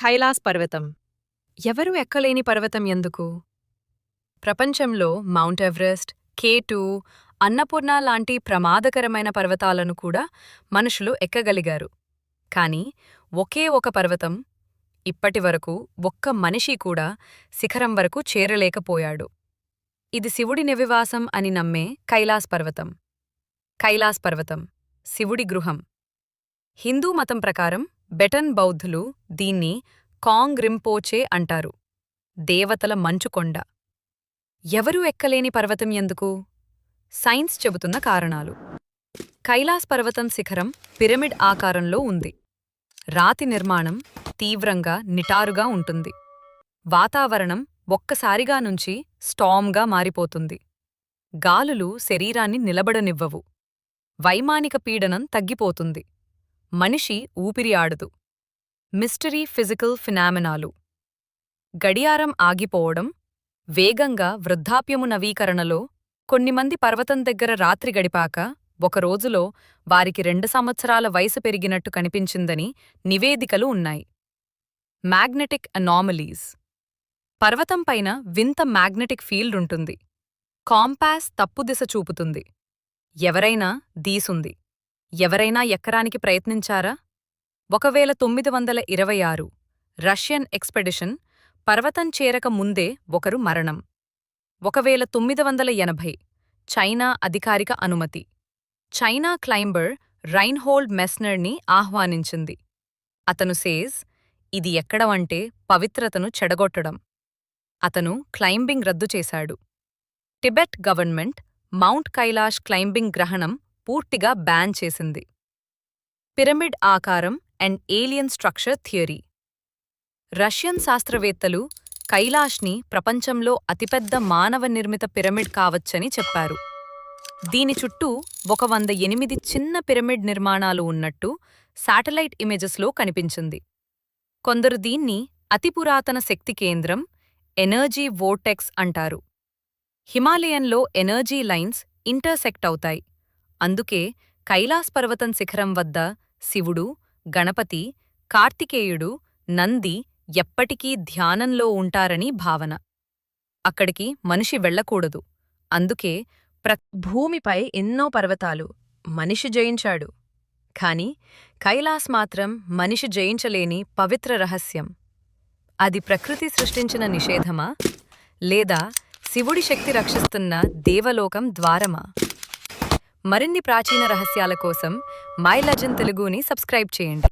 కైలాస్ పర్వతం. ఎవరూ ఎక్కలేని పర్వతం ఎందుకు? ప్రపంచంలో మౌంట్ ఎవరెస్ట్ కేటు అన్నపూర్ణ లాంటి ప్రమాదకరమైన పర్వతాలను కూడా మనుషులు ఎక్కగలిగారు. కాని ఒకే ఒక పర్వతం ఇప్పటివరకు ఒక్క మనిషి కూడా శిఖరం వరకు చేరలేకపోయాడు. ఇది శివుడి నివివాసం అని నమ్మే కైలాస్ పర్వతం. కైలాస్ పర్వతం శివుడి గృహం. హిందూ మతం ప్రకారం బెటన్ బౌద్ధులు దీన్ని కాంగ్ రింపోచే అంటారు. దేవతల మంచుకొండ ఎవరూ ఎక్కలేని పర్వతం ఎందుకు? సైన్స్ చెబుతున్న కారణాలు. కైలాస్ పర్వతం శిఖరం పిరమిడ్ ఆకారంలో ఉంది. రాతి నిర్మాణం తీవ్రంగా నిటారుగా ఉంటుంది. వాతావరణం ఒక్కసారిగా నుంచి స్టామ్గా మారిపోతుంది. గాలులు శరీరాన్ని నిలబడనివ్వవు. వైమానిక పీడనం తగ్గిపోతుంది. మనిషి ఊపిరి ఆడదు. మిస్టరీ ఫిజికల్ ఫినామినాలు. గడియారం ఆగిపోవడం వేగంగా వృద్ధాప్యము నవీకరణలో కొన్నిమంది పర్వతం దగ్గర రాత్రి గడిపాక ఒక రోజులో వారికి రెండు సంవత్సరాల వయసు పెరిగినట్టు కనిపించిందని నివేదికలు ఉన్నాయి. Magnetic anomalies. పర్వతంపైన వింత మ్యాగ్నెటిక్ ఫీల్డ్ ఉంటుంది. కాంపాస్ తప్పుదిశ చూపుతుంది. ఎవరైనా దీసుంది. ఎవరైనా ఎక్కరానికి ప్రయత్నించారా? ఒకవేళ తొమ్మిది వందల ఇరవై ఆరు రష్యన్ ఎక్స్పెడిషన్ పర్వతం చేరక ముందే ఒకరు మరణం. ఒకవేళ తొమ్మిది వందల ఎనభై చైనా అధికారిక అనుమతి. చైనా క్లైంబర్ రైన్హోల్డ్ మెస్నర్ని ఆహ్వానించింది. అతను సేజ్ ఇది ఎక్కడవంటే పవిత్రతను చెడగొట్టడం. అతను క్లైంబింగ్ రద్దు చేశాడు. Tibet government mount Kailash climbing గ్రహణం పూర్తిగా బ్యాన్ చేసింది. పిరమిడ్ ఆకారం and alien structure theory. Russian శాస్త్రవేత్తలు కైలాష్ని ప్రపంచంలో అతిపెద్ద మానవ నిర్మిత పిరమిడ్ కావచ్చని చెప్పారు. దీని చుట్టూ ఒక వంద ఎనిమిది చిన్న పిరమిడ్ నిర్మాణాలు ఉన్నట్టు శాటిలైట్ ఇమేజెస్లో కనిపించింది. కొందరు దీన్ని అతి పురాతన శక్తి కేంద్రం ఎనర్జీ వోర్టెక్స్ అంటారు. హిమాలయన్లో ఎనర్జీ లైన్స్ ఇంటర్సెక్ట్ అవుతాయి. అందుకే కైలాస్ పర్వతం శిఖరం వద్ద శివుడు గణపతి కార్తికేయుడు నంది ఎప్పటికీ ధ్యానంలో ఉంటారని భావన. అక్కడికి మనిషి వెళ్ళకూడదు. అందుకే ప్ర భూమిపై ఎన్నో పర్వతాలు మనిషి జయించాడు. కాని కైలాస్ మాత్రం మనిషి జయించలేని పవిత్ర రహస్యం. అది ప్రకృతి సృష్టించిన నిషేధమా? లేదా శివుడి శక్తి రక్షిస్తున్న దేవలోకం ద్వారమా? మరిన్ని ప్రాచీన రహస్యాల కోసం మై లెజెండ్ తెలుగుని సబ్స్క్రైబ్ చేయండి.